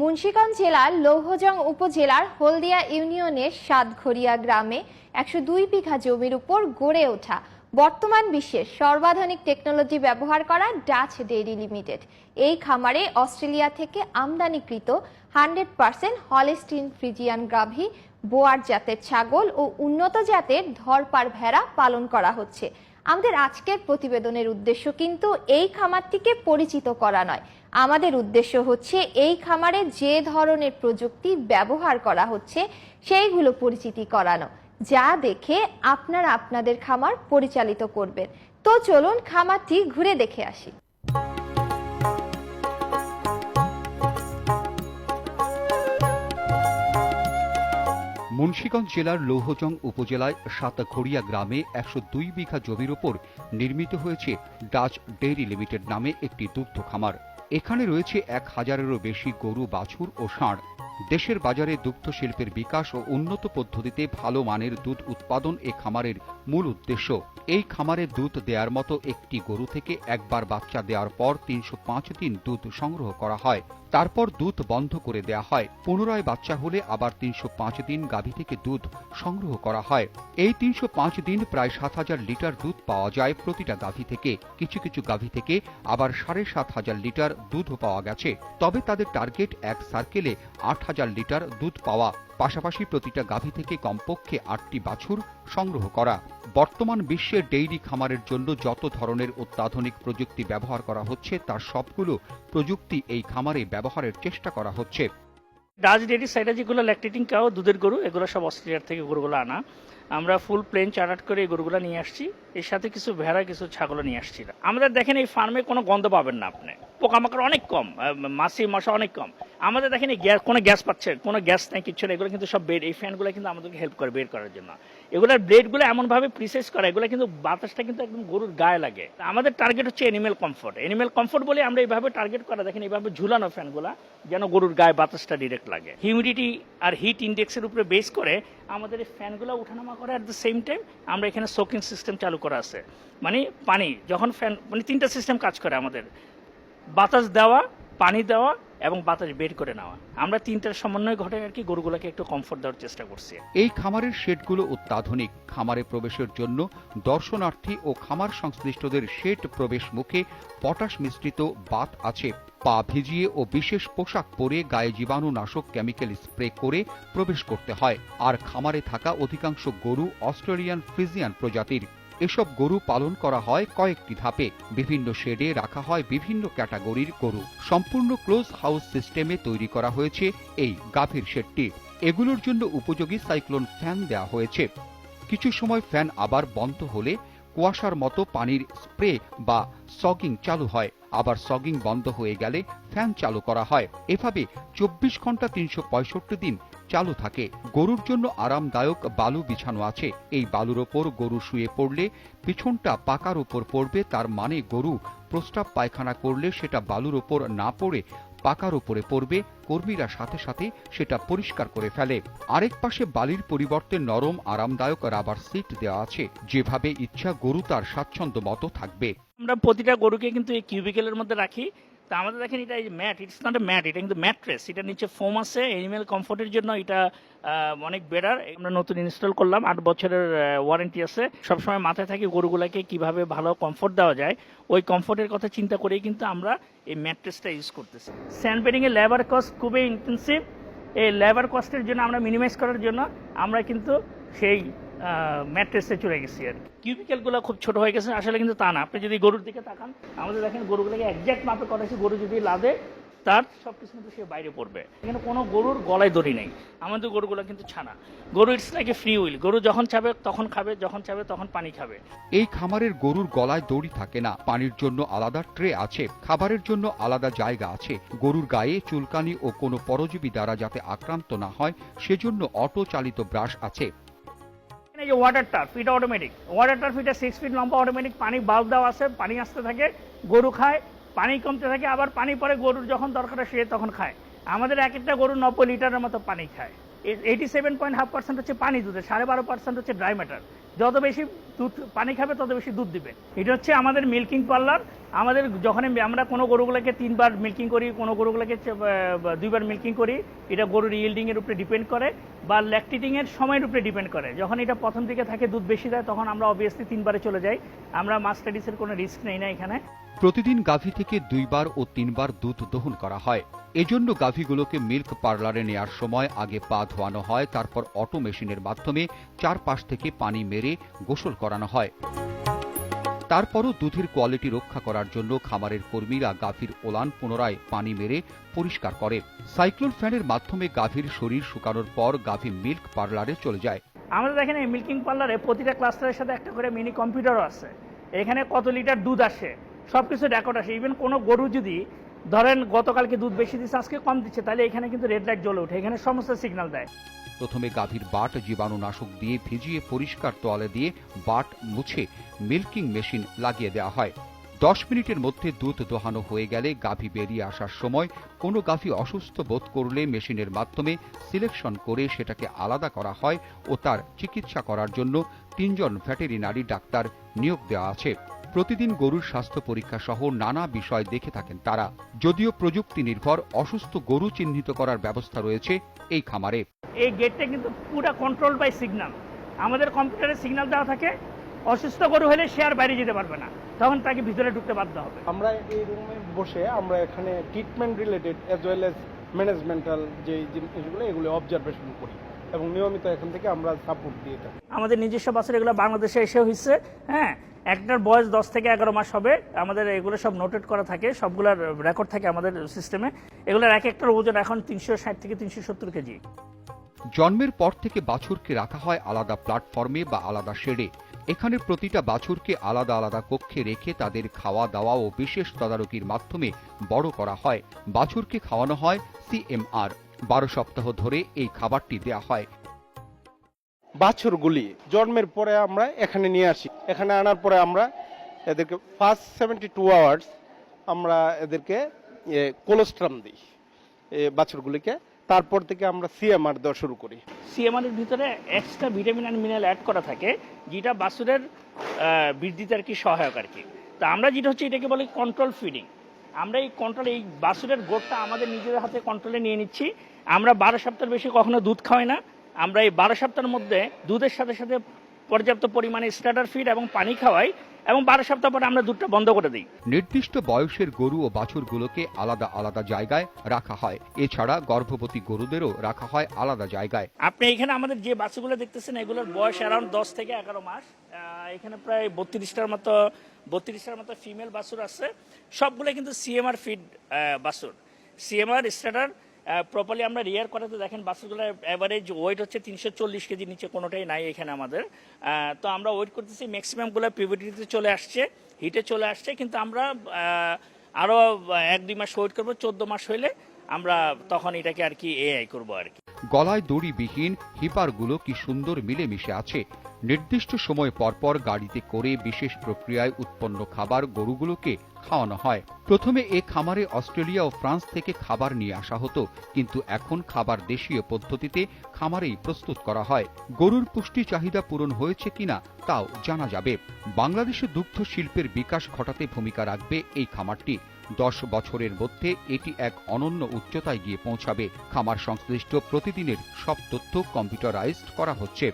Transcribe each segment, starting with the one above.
মুন্সিগঞ্জ জেলার লৌহজং উপজেলার হলদিয়া ইউনিয়নের সাতঘরিয়া গ্রামে একশো দুই বিঘা জমির উপর গড়ে ওঠা বর্তমান বিশ্বের সর্বাধুনিক টেকনোলজি ব্যবহার করা ডাচ ডেইরি লিমিটেড। এই খামারে অস্ট্রেলিয়া থেকে আমদানিকৃত হান্ড্রেড পার্সেন্ট হলেস্টিন ফ্রিজিয়ান গাভী বোয়ার জাতের ছাগল ও উন্নত জাতের ধরপার ভেড়া পালন করা হচ্ছে। আমাদের আজকের প্রতিবেদনের উদ্দেশ্য কিন্তু এই খামারটিকে পরিচিত করা নয়। আমাদের উদ্দেশ্য হচ্ছে এই খামারে যে ধরনের প্রযুক্তি ব্যবহার করা হচ্ছে, সেইগুলো পরিচিতি করানো, যা দেখে আপনারা আপনাদের খামার পরিচালিত করবেন। তো চলুন খামারটি ঘুরে দেখে আসি। মুন্সিগঞ্জ জেলার লৌহজং উপজেলায় সাতঘড়িয়া গ্রামে একশো দুই বিঘা জমির ওপর নির্মিত হয়েছে ডাচ ডেইরি লিমিটেড নামে একটি দুগ্ধ খামার। এখানে রয়েছে এক হাজারেরও বেশি গরু, বাছুর ও ষাঁড়। দেশের বাজারে দুগ্ধ শিল্পের বিকাশ ও উন্নত পদ্ধতিতে ভালো মানের দুধ উৎপাদন এ খামারের মূল উদ্দেশ্য। এই খামারে দুধ দেওয়ার মতো একটি গরু থেকে একবার বাচ্চা দেওয়ার পর তিনশো পাঁচ দিন দুধ সংগ্রহ করা হয়। তারপর দুধ বন্ধ করে দেয়া হয়। পুনরায় বাচ্চা হলে আবার তিনশো পাঁচ দিন গাভী থেকে দুধ সংগ্রহ করা হয়। এই তিনশো পাঁচ দিন প্রায় সাত হাজার লিটার দুধ পাওয়া যায় প্রতিটা গাভী থেকে। কিছু কিছু গাভী থেকে আবার সাড়ে সাত হাজার লিটার দুধও পাওয়া গেছে। তবে তাদের টার্গেট এক সার্কেলে আট হাজার লিটার দুধ পাওয়া পাশাপাশি প্রতিটা গাভী থেকে কমপক্ষে আটটি বাছুর সংগ্রহ করা। বর্তমান বিশ্বে ডেইরি খামারের জন্য যত ধরনের অত্যাধুনিক প্রযুক্তি ব্যবহার করা হচ্ছে, তার সবগুলো প্রযুক্তি এই খামারে ব্যবহারের চেষ্টা করা হচ্ছে। ডাচ ডেয়ারি সাইডে যেগুলো ল্যাকটেটিং কাউ দুধের গরু, এগুলো সব অস্ট্রেলিয়ার থেকে গরুগুলো আনা। আমরা ফুল প্লেন চার্টার করে এই গরুগুলো নিয়ে আসছি। এর সাথে কিছু ভেড়া, কিছু ছাগলও নিয়ে আসছি। আমাদের দেখেন এই ফার্মে কোনো গন্ধ পাবেন না আপনি। পোকামাকড় অনেক কম মাছি মশা অনেক কম। আমাদের দেখেন গ্যাস, কোনো গ্যাস পাচ্ছে, কোনো গ্যাস নেই, কিচ্ছু নেই, এগুলো কিন্তু সব বেড এই ফ্যানগুলো কিন্তু আমাদেরকে হেল্প করে বের করার জন্য। এগুলোর ব্লেডগুলো এমনভাবে প্রিসাইজ করা, এগুলো কিন্তু বাতাসটা কিন্তু একদম গরুর গায়ে লাগে। আমাদের টার্গেট হচ্ছে এনিমেল কমফোর্ট এনিমেল কমফোর্ট বলে আমরা এইভাবে টার্গেট করা, দেখেন এইভাবে ঝুলানো ফ্যানগুলো, যেন গরুর গায়ে বাতাসটা ডিরেক্ট লাগে। হিউমিডিটি আর হিট ইন্ডেক্সের উপরে বেস করে আমাদের এই ফ্যানগুলো উঠানামা করে অ্যাট দ্য সেম টাইম আমরা এখানে সোকিং সিস্টেম চালু করা আছে। মানে পানি, যখন ফ্যান মানে তিনটা সিস্টেম কাজ করে আমাদের। বাতাস দেওয়া, পানি দেওয়া এবং বাতাস বের করে নেওয়া। আমরা তিনটার সমন্বয় ঘটে আর কি গরুগুলোকে একটু কমফোর্ট দেওয়ার চেষ্টা করছি। এই খামারের শেডগুলো অত্যাধুনিক। খামারে প্রবেশের জন্য দর্শনার্থী ও খামার সংশ্লিষ্টদের শেড প্রবেশ মুখে পটাশ মিশ্রিত বাত আছে। পা ভিজিয়ে ও বিশেষ পোশাক পরে গায়ে জীবাণুনাশক কেমিক্যাল স্প্রে করে প্রবেশ করতে হয়। আর খামারে থাকা অধিকাংশ গরু অস্ট্রেলিয়ান ফ্রিজিয়ান প্রজাতির। এসব গরু পালন করা হয় কয়েকটি ধাপে। বিভিন্ন শেডে রাখা হয় বিভিন্ন ক্যাটাগরির গরু। সম্পূর্ণ ক্লোজ হাউস সিস্টেমে তৈরি করা হয়েছে এই গাভীর শেডটি। এগুলোর জন্য উপযোগী সাইক্লোন ফ্যান দেওয়া হয়েছে। কিছু সময় ফ্যান আবার বন্ধ হলে কুয়াশার মতো পানির স্প্রে বা সগিং চালু হয়। আবার সগিং বন্ধ হয়ে গেলে ফ্যান চালু করা হয়। এভাবে চব্বিশ ঘণ্টা তিনশো পঁয়ষট্টি দিন চালু থাকে। গরুর জন্য আরামদায়ক বালু বিছানো আছে। এই বালুর ওপর গরু শুয়ে পড়লে পিছনটা পাকার উপর পড়বে, তার মানে গরু প্রস্তাব পায়খানা করলে সেটা বালুর ওপর না পড়ে পাকার উপরে পড়বে। কর্মীরা সাথে সাথে সেটা পরিষ্কার করে ফেলে। আরেক পাশে বালির পরিবর্তে নরম, আরামদায়ক রাবার সিট দেওয়া আছে। যেভাবে ইচ্ছা গরু তার স্বাচ্ছন্দ্য মতো থাকবে। আমরা প্রতিটা গরুকে কিন্তু এই কিউবিকেলের মধ্যে রাখি। তা আমাদের দেখেন এটা এই mat it's not a mat এটা কিন্তু ম্যাট্রেস এটা নিচে ফোম আছে এনিম্যাল কমফোর্টের জন্য এটা অনেক বেটার আমরা নতুন ইনস্টল করলাম, আট বছরের ওয়ারেন্টি আছে। সবসময় মাথায় থাকি গরুগুলাকে কীভাবে ভালো কমফোর্ট দেওয়া যায়। ওই কমফোর্টের কথা চিন্তা করেই কিন্তু আমরা এই ম্যাট্রেসটা ইউজ করতেছি। স্যান্ড বেডিংয়ের লেবার কস্ট খুবই ইন্টেন্সিভ এই লেবার কস্টের জন্য আমরা মিনিমাইজ করার জন্য আমরা কিন্তু সেই ম্যাট্রেসে চলে গেছি আর কিউবিক্যালগুলো খুব ছোট হয়ে গেছে আসলে কিন্তু তা না। আপনি যদি গরুর দিকে তাকান আমাদের দেখেন গরুগুলোকে একজ্যাক্ট মাপে করেছি গরু যদি লাদে তার সব কিছু কিন্তু সে বাইরে পড়বে। এখানে কোনো গরুর গলায় দড়ি নেই। আমাদের গরুগুলো কিন্তু ছানা। গরু it's like a free will গরু যখন চাবে তখন খাবে যখন চাবে তখন পানি খাবে। এই খামারের গরুর গলায় দড়ি থাকে না। পানির জন্য আলাদা ট্রে আছে খাবারের জন্য আলাদা জায়গা আছে। গরুর গায়ে চুলকানি ও কোনো পরজীবী দ্বারা যাতে আক্রান্ত না হয় সেজন্য অটো চালিত ব্রাশ আছে। এখানে যে ওয়াটার টার্ফ এটা অটোমেটিক ওয়াটার টার্ফ এটা সিক্স ফিট লম্বা অটোমেটিক পানি বাল্ব দেওয়া আছে, পানি আসতে থাকে, গরু খায়, পানি কমতে থাকে, আবার পানি পরে গরুর যখন দরকার সে তখন খায়। আমাদের এক একটা গরু নব্বই লিটারের মতো পানি খায়। Eighty seven point half percent হচ্ছে পানি দুধের, সাড়ে বারো পার্সেন্ট হচ্ছে ড্রাই ম্যাটার যত বেশি দুধ, পানি খাবে তত বেশি দুধ দিবে। এটা হচ্ছে আমাদের মিল্কিং পার্লার আমাদের যখন আমরা কোনো গরুগুলোকে তিনবার মিল্কিং করি, কোনো গরুগুলোকে দুইবার মিল্কিং করি, এটা গরুর ইল্ডিং এর উপরে ডিপেন্ড করে বা ল্যাকটিটিং এর সময়ের উপরে ডিপেন্ড করে। যখন এটা প্রথম দিকে থাকে, দুধ বেশি দেয়, তখন আমরা অবভিয়াসলি তিনবারে চলে যাই। আমরা মাস্টাডিসের কোনো রিস্ক নেই না এখানে। প্রতিদিন গাভী থেকে দুইবার ও তিনবার দুধ দহন করা হয়। এজন্য গাভীগুলোকে মিল্ক পার্লারে নেয়ার সময় আগে পা ধোয়ানো হয়, তারপর অটো মেশিনের মাধ্যমে চারপাশ থেকে পানি মেরে গোসল করানো হয়। তারপরও দুধের কোয়ালিটি রক্ষা করার জন্য খামারের কর্মীরা গাভীর ওলান পুনরায় পানি মেরে পরিষ্কার করে। সাইক্লোন ফ্যানের মাধ্যমে গাভীর শরীর শুকানোর পর গাভী মিল্ক পার্লারে চলে যায়। আমাদের এই মিল্কিং পার্লারে প্রতিটা ক্লাস্টারের সাথে একটা করে মিনি কম্পিউটারও আছে। এখানে কত লিটার দুধ আসে সব কিছু রেকর্ড আসে। ইভেন কোনো গরু যদি ধরেন গতকালকে দুধ বেশি দিচ্ছে আজকে কম দিচ্ছে, তাহলে এখানে কিন্তু রেড লাইট জ্বলে ওঠে। এখানে সমস্ত সিগন্যাল দেয়। প্রথমে গাভীর বাট জীবাণুনাশক দিয়ে ভিজিয়ে পরিষ্কার তোয়ালে দিয়ে বাট মুছে মিল্কিং মেশিন লাগিয়ে দেওয়া হয়। দশ মিনিটের মধ্যে দুধ দোহানো হয়ে গেলে গাভী বেরিয়ে আসার সময় কোনো গাভী অসুস্থ বোধ করলে মেশিনের মাধ্যমে সিলেকশন করে সেটাকে আলাদা করা হয় ও তার চিকিৎসা করার জন্য তিনজন ভেটেরিনারি ডাক্তার নিয়োগ দেওয়া আছে। প্রতিদিন গরুর স্বাস্থ্য পরীক্ষা সহ নানা বিষয় দেখে থাকেন তারা। যদিও প্রযুক্তি নির্ভর অসুস্থ গরু চিহ্নিত করার ব্যবস্থা রয়েছে এই খামারে। এই গেটটা কিন্তু পুরো কন্ট্রোল বাই সিগন্যাল আমাদের কম্পিউটারে সিগন্যাল দেওয়া থাকে অসুস্থ গরু হলে সে আর বাইরে যেতে পারবে না। তখন তাকে ভিতরে ঢুকতে বাধ্য হবে। আমরা এই রুমে বসে আমরা এখানে treatment related as well as managemental যে জিনিসগুলো এগুলো অবজারভেশন করি। এবং নিয়মিত এখান থেকে আমরা সাপোর্ট দিয়ে থাকি। আমাদের নিজস্ব বাসের এগুলো বাংলাদেশে এসে হয়েছে হ্যাঁ? একটার বয়স দশ থেকে এগারো মাস হবে আমাদের এগুলো সব নোটেড করা থাকে সবগুলোর রেকর্ড থাকে আমাদের সিস্টেমে এগুলোর এক একটার ওজন এখন তিনশো ষাট থেকে তিনশো সত্তর কেজি। জন্মের পর থেকে বাছুরকে রাখা হয় আলাদা প্ল্যাটফর্মে বা আলাদা শেডে এখানে প্রতিটা বাছুরকে আলাদা আলাদা কক্ষে রেখে তাদের খাওয়া দাওয়া ও বিশেষ তদারকির মাধ্যমে বড় করা হয়। বাছুরকে খাওয়ানো হয় সিএমআর বারো সপ্তাহ ধরে এই খাবারটি দেয়া হয়। বাছুরগুলি জন্মের পরে আমরা এখানে নিয়ে আসি। এখানে আনার পরে আমরা এদেরকে ফার্স্ট সেভেন্টি টু আওয়ার্স আমরা এদেরকে কোলোস্ট্রাম দিই বাছুরগুলিকে। তারপর থেকে আমরা সিএমআর দেওয়া শুরু করি। সিএমআর এর ভিতরে extra vitamin and mineral add করা থাকে যেটা বাছুরের বৃদ্ধিতে আর কি সহায়ক আর কি। তা আমরা যেটা হচ্ছে এটাকে বলি কন্ট্রোল ফিডিং আমরা এই কন্ট্রোল এই বাছুরের গোটটা আমাদের নিজেদের হাতে কন্ট্রোলে নিয়ে নিচ্ছি। আমরা বারো সপ্তাহের বেশি কখনো দুধ খাওয়াই না। আমরা এই বারো সপ্তাহের মধ্যে দুধের সাথে সাথে পর্যাপ্ত পরিমাণে স্টার্টার ফিড এবং পানি খাওয়াই এবং বারো সপ্তাহ পরে আমরা দুধটা বন্ধ করে দিই। নির্দিষ্ট বয়সের গরু ও বাছুরগুলোকে আলাদা আলাদা জায়গায় রাখা হয়। এছাড়া গর্ভবতী গরুদেরও রাখা হয় আলাদা জায়গায়। আপনি এখানে আমাদের যে বাছুরগুলো দেখতেছেন এগুলোর বয়স অ্যারাউন্ড দশ থেকে এগারো মাস। এখানে প্রায় বত্রিশটার মতো বত্রিশটার মতো ফিমেল বাসুর আছে। সবগুলো কিন্তু সিএমআর ফিড বাসুর সিএমআর স্টার্টার প্রপারলি আমরা রিয়ার করাতে দেখেন বাছুরগুলোর অ্যাভারেজ ওয়েট হচ্ছে তিনশো চল্লিশ কেজি, নিচে কোনোটাই নাই এখানে আমাদের। তো আমরা ওয়েট করতেছি ম্যাক্সিমামগুলো পিভিটিতে চলে আসছে হিটে চলে আসছে, কিন্তু আমরা আরও এক দুই মাস ওয়েট করব, চোদ্দ মাস হইলে আমরা তখন এটাকে আর কি এআই করব আর কি। গলায় দড়িবিহীন হিপারগুলো কি সুন্দর মিলেমিশে আছে? নির্দিষ্ট সময় পরপর গাড়িতে করে বিশেষ প্রক্রিয়ায় উৎপন্ন খাবার গরুগুলোকে খাওয়ানো হয়। প্রথমে এ খামারে অস্ট্রেলিয়া ও ফ্রান্স থেকে খাবার নিয়ে আসা হতো, কিন্তু এখন খাবার দেশীয় পদ্ধতিতে খামারেই প্রস্তুত করা হয়। গরুর পুষ্টি চাহিদা পূরণ হয়েছে কিনা তাও জানা যাবে। বাংলাদেশে দুগ্ধ শিল্পের বিকাশ ঘটাতে ভূমিকা রাখবে এই খামারটি। দশ বছরের মধ্যে এটি এক অনন্য উচ্চতায় গিয়ে পৌঁছাবে। খামার সংশ্লিষ্ট প্রতিদিনের সব তথ্য কম্পিউটারাইজড করা হচ্ছে।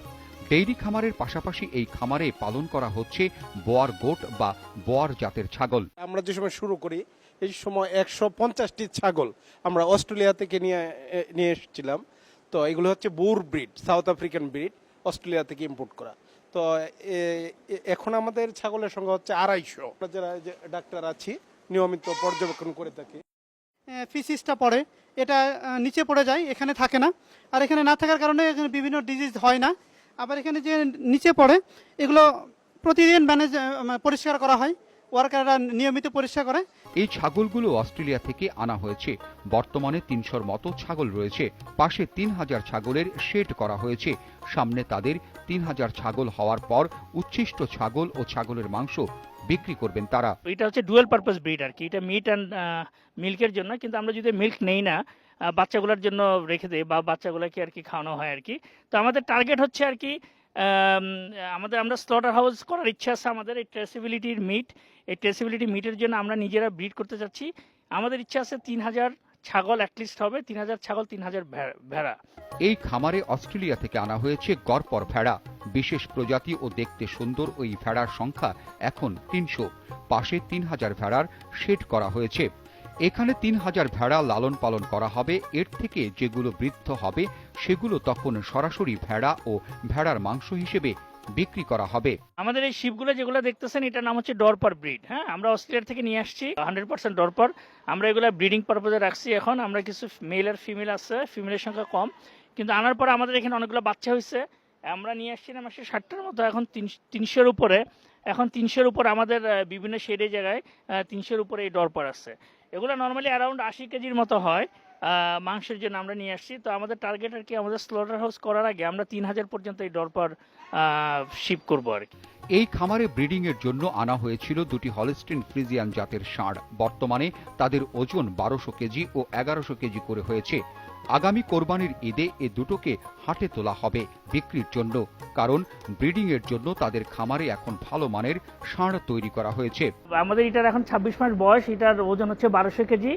ডেইরি খামারের পাশাপাশি এই খামারে পালন করা হচ্ছে বোয়ার গোট বা বোয়ার জাতের ছাগল। আমরা যে সময় শুরু করি, এই সময় একশো পঞ্চাশটি ছাগল আমরা অস্ট্রেলিয়া থেকে নিয়ে নিয়ে এসেছিলাম। তো এগুলো হচ্ছে boer breed, South African breed, Australia থেকে ইম্পোর্ট করা। তো এখন আমাদের ছাগলের সংখ্যা হচ্ছে আড়াইশো। আমরা যারা ডাক্তার আছি নিয়মিত পর্যবেক্ষণ করে থাকি। ফিসিসটা পড়ে। এটা নিচে পড়ে যায় এখানে থাকে না। আর এখানে না থাকার কারণে এখানে বিভিন্ন ডিজিজ হয় না। আবার এখানে যে নিচে পড়ে এগুলো প্রতিদিন ম্যানেজ পরিষ্কার করা হয়। ওয়ার্কাররা নিয়মিত পরিষ্কার করে। এই ছাগলগুলো অস্ট্রেলিয়া থেকে আনা হয়েছে। বর্তমানে তিনশোর মতো ছাগল রয়েছে। পাশে তিন হাজার ছাগলের শেড করা হয়েছে। সামনে তাদের তিন হাজার ছাগল হওয়ার পর উচ্ছিষ্ট ছাগল ও ছাগলের মাংস বিক্রি করবেন তারা। এটা হচ্ছে ডুয়েল পারপাস ব্রিড আর কি এটা মিট অ্যান্ড মিল্কের জন্য, কিন্তু আমরা যদি মিল্ক নেই না বাচ্চাগুলোর জন্য রেখে দেয় বা বাচ্চাগুলোকে আর কি খাওয়ানো হয় আর কি তো আমাদের টার্গেট হচ্ছে আর কি আমাদের, আমরা স্লটার হাউস করার ইচ্ছা আছে আমাদের, এই ট্রেসিবিলিটির মিট এই ট্রেসিবিলিটি মিটের জন্য আমরা নিজেরা ব্রিড করতে চাচ্ছি। আমাদের ইচ্ছা আছে তিন হাজার ছাগল অ্যাটলিস্ট হবে তিন হাজার ছাগল তিন হাজার ভেড়া। এই খামারে অস্ট্রেলিয়া থেকে আনা হয়েছে গড়পর ভেড়া। বিশেষ প্রজাতি ও দেখতে সুন্দর ওই ভেড়ার সংখ্যা এখন তিনশো। পাশে তিন হাজার ভেড়ার শেড করা হয়েছে। এখানে তিন হাজার ভেড়া লালন পালন করা হবে। এর থেকে যেগুলো বৃদ্ধ হবে, সেগুলো তখন সরাসরি ভেড়া ও ভেড়ার মাংস হিসেবে বিক্রি করা হবে। আমাদের এই শিপগুলো যেগুলো দেখতেছেন, এটার নাম হচ্ছে ডরপার ব্রিড। হ্যাঁ আমরা অস্ট্রেলিয়া থেকে নিয়ে আসছি হান্ড্রেড পার্সেন্ট ডরপার। আমরা এগুলো ব্রিডিং পারপোজে রাখছি এখন। আমরা কিছু মেল আর ফিমেল আছে, ফিমেলের সংখ্যা কম। কিন্তু আনার পর আমাদের এখানে অনেকগুলো বাচ্চা হয়েছে। আমরা নিয়ে আসছি আসছিলাম একশো ষাটটার মতো, এখন তিনশোর উপরে। এখন তিনশোর উপর আমাদের বিভিন্ন শেডে জায়গায় তিনশোর উপরে এই ডরপার আছে। এগুলো নর্মালি অ্যারাউন্ড আশি কেজির মতো হয়। মাংসের জন্য আমরা নিয়ে আসছি। তো আমাদের টার্গেট আর কি আমাদের স্লটার হাউস করার আগে আমরা তিন হাজার পর্যন্ত এই ডরপার শিপ করব আর কি। এই খামারে ব্রিডিং এর জন্য আনা হয়েছিল দুটি হলস্টিন ফ্রিজিয়ান জাতের ষাঁড়। বর্তমানে তাদের ওজন বারোশো কেজি ও এগারোশো কেজি করে হয়েছে। আগামী কোরবানির ঈদে এ দুটোকে হাটে তোলা হবে বিক্রির জন্য। কারণ ব্রিডিং এর জন্য তাদের খামারে এখন ভালো মানের ষাঁড় তৈরি করা হয়েছে। আমাদের এটার এখন ছাব্বিশ মাস বয়স এটার ওজন হচ্ছে বারোশো কেজি।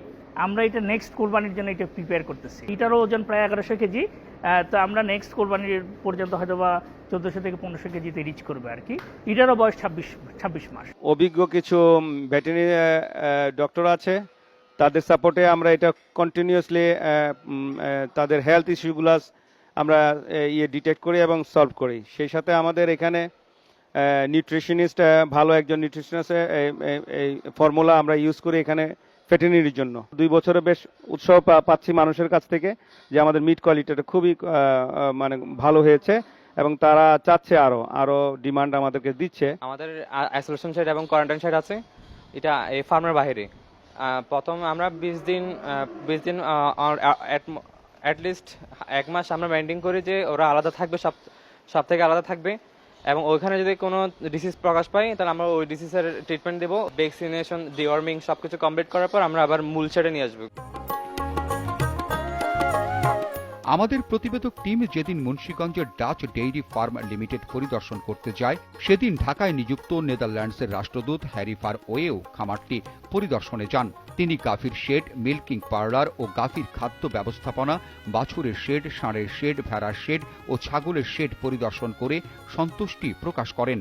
আমরা এটা নেক্সট কোরবানির জন্য এটা প্রিপেয়ার করতেছি। এটারও ওজন প্রায় এগারোশো কেজি তো আমরা নেক্সট কোরবানির পর্যন্ত হয়তো বা চোদ্দোশো থেকে পনেরোশো কেজিতে রিচ করবে আর কি। এটারও বয়স ছাব্বিশ ছাব্বিশ মাস। অভিজ্ঞ কিছু ভেটেরিনারি ডক্টর আছে। তাদের সাপোর্টে আমরা এটা কন্টিনিউয়াসলি তাদের হেলথ ইস্যুগুলো আমরা ইয়ে ডিটেক্ট করি এবং সলভ করি। সেই সাথে আমাদের এখানে নিউট্রিশনিস্ট ভালো একজন নিউট্রিশনিস্ট এই ফর্মুলা আমরা ইউজ করি এখানে। ভেটেরিনারির জন্য। দুই বছরে বেশ উৎসাহ পাচ্ছি মানুষের কাছ থেকে যে আমাদের মিট কোয়ালিটিটা খুবই মানে ভালো হয়েছে এবং তারা চাচ্ছে আরও আরও ডিমান্ড আমাদেরকে দিচ্ছে। আমাদের আইসোলেশন সাইড এবং কোয়ারেন্টাইন সাইড আছে। এটা এই ফার্মের বাইরে প্রথম আমরা বিশ দিন বিশ দিন অ্যাটলিস্ট এক মাস আমরা মেনটেন করি যে ওরা আলাদা থাকবে সব সব থেকে আলাদা থাকবে। এবং ওইখানে যদি কোনো ডিসিজ প্রকাশ পাই তাহলে আমরা ওই ডিসিজের ট্রিটমেন্ট দেবো। ভ্যাকসিনেশন ডিওয়ার্মিং সব কিছু কমপ্লিট করার পর আমরা আবার মূল ছেড়ে নিয়ে আসব। আমাদের প্রতিবেদক টিম যেদিন মুন্সীগঞ্জের ডাচ ডেইরি ফার্ম লিমিটেড পরিদর্শন করতে যায়, সেদিন ঢাকায় নিযুক্ত নেদারল্যান্ডসের রাষ্ট্রদূত হ্যারি ফার ওয়েও খামারটি পরিদর্শনে যান। তিনি গাফির শেড, মিল্কিং পার্লার ও গাফির খাদ্য ব্যবস্থাপনা, বাছুরের শেড, ষাঁড়ের শেড, ভেড়ার শেড ও ছাগলের শেড পরিদর্শন করে সন্তুষ্টি প্রকাশ করেন।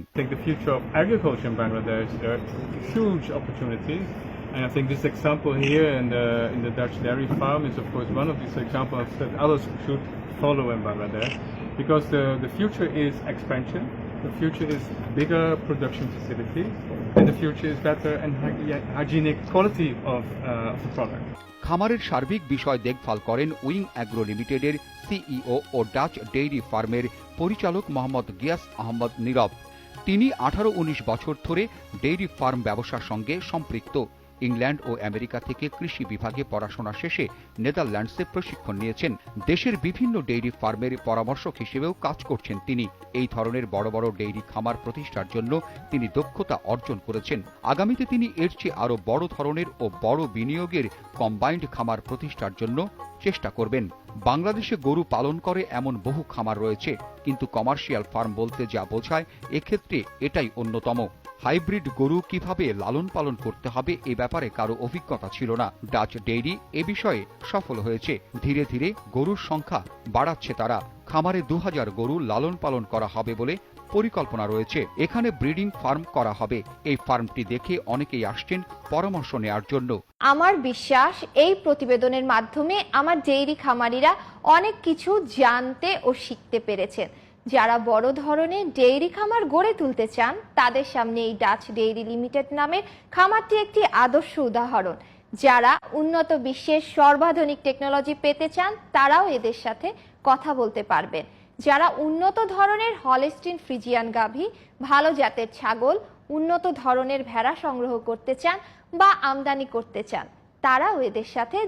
And I think this example here in the, in the Dutch dairy farm is of course one of these examples that others should follow in Bangladesh because the, the future is expansion, the future is bigger production facilities, and the future is better and hygienic quality of, uh, of the product. খামারের সার্বিক বিষয় দেখভাল করেন wing agro লিমিটেডের CEO ও Dutch dairy ফার্মের পরিচালক মোহাম্মদ গিয়াস আহমদ নীরব তিনি আঠারো উনিশ বছর ধরে ডেইরি ফার্ম ব্যবসার সঙ্গে সম্পৃক্ত ইংল্যান্ড ও আমেরিকা থেকে কৃষি বিভাগে পড়াশোনা শেষে নেদারল্যান্ডসে প্রশিক্ষণ নিয়েছেন। দেশের বিভিন্ন ডেইরি ফার্মের পরামর্শক হিসেবেও কাজ করছেন তিনি। এই ধরনের বড় বড় ডেইরি খামার প্রতিষ্ঠার জন্য তিনি দক্ষতা অর্জন করেছেন। আগামীতে তিনি এর চেয়ে আরও বড় ধরনের ও বড় বিনিয়োগের কম্বাইন্ড খামার প্রতিষ্ঠার জন্য চেষ্টা করবেন। বাংলাদেশে গরু পালন করে এমন বহু খামার রয়েছে, কিন্তু কমার্শিয়াল ফার্ম বলতে যা বোঝায়, এক্ষেত্রে এটাই অন্যতম। হাইব্রিড গরু কীভাবে লালন পালন করতে হবে এ ব্যাপারে কারও অভিজ্ঞতা ছিল না। ডাচ ডেইরি এ বিষয়ে সফল হয়েছে। ধীরে ধীরে গরুর সংখ্যা বাড়াচ্ছে তারা। খামারে দু হাজার গরু লালন পালন করা হবে বলে পরিকল্পনা রয়েছে। এখানে ব্রিডিং ফার্ম করা হবে। এই ফার্মটি দেখে অনেকেই আসছেন পরামর্শ নেওয়ার জন্য। আমার বিশ্বাস, এই প্রতিবেদনের মাধ্যমে আমার ডেইরি খামারিরা অনেক কিছু জানতে ও শিখতে পেরেছেন। যারা বড় ধরনের ডেইরি খামার গড়ে তুলতে চান, তাদের সামনে এই ডাচ ডেইরি লিমিটেড নামের খামারটি একটি আদর্শ উদাহরণ। যারা উন্নত বিশ্বের সর্বাধুনিক টেকনোলজি পেতে চান, তারাও এদের সাথে কথা বলতে পারবেন। যারা উন্নত ধরনের হলেস্টিন ফ্রিজিয়ান গাভী, ভালো জাতের ছাগল, উন্নত ধরনের ভেড়া সংগ্রহ করতে চান বা আমদানি করতে চান, তারাও এদের সাথে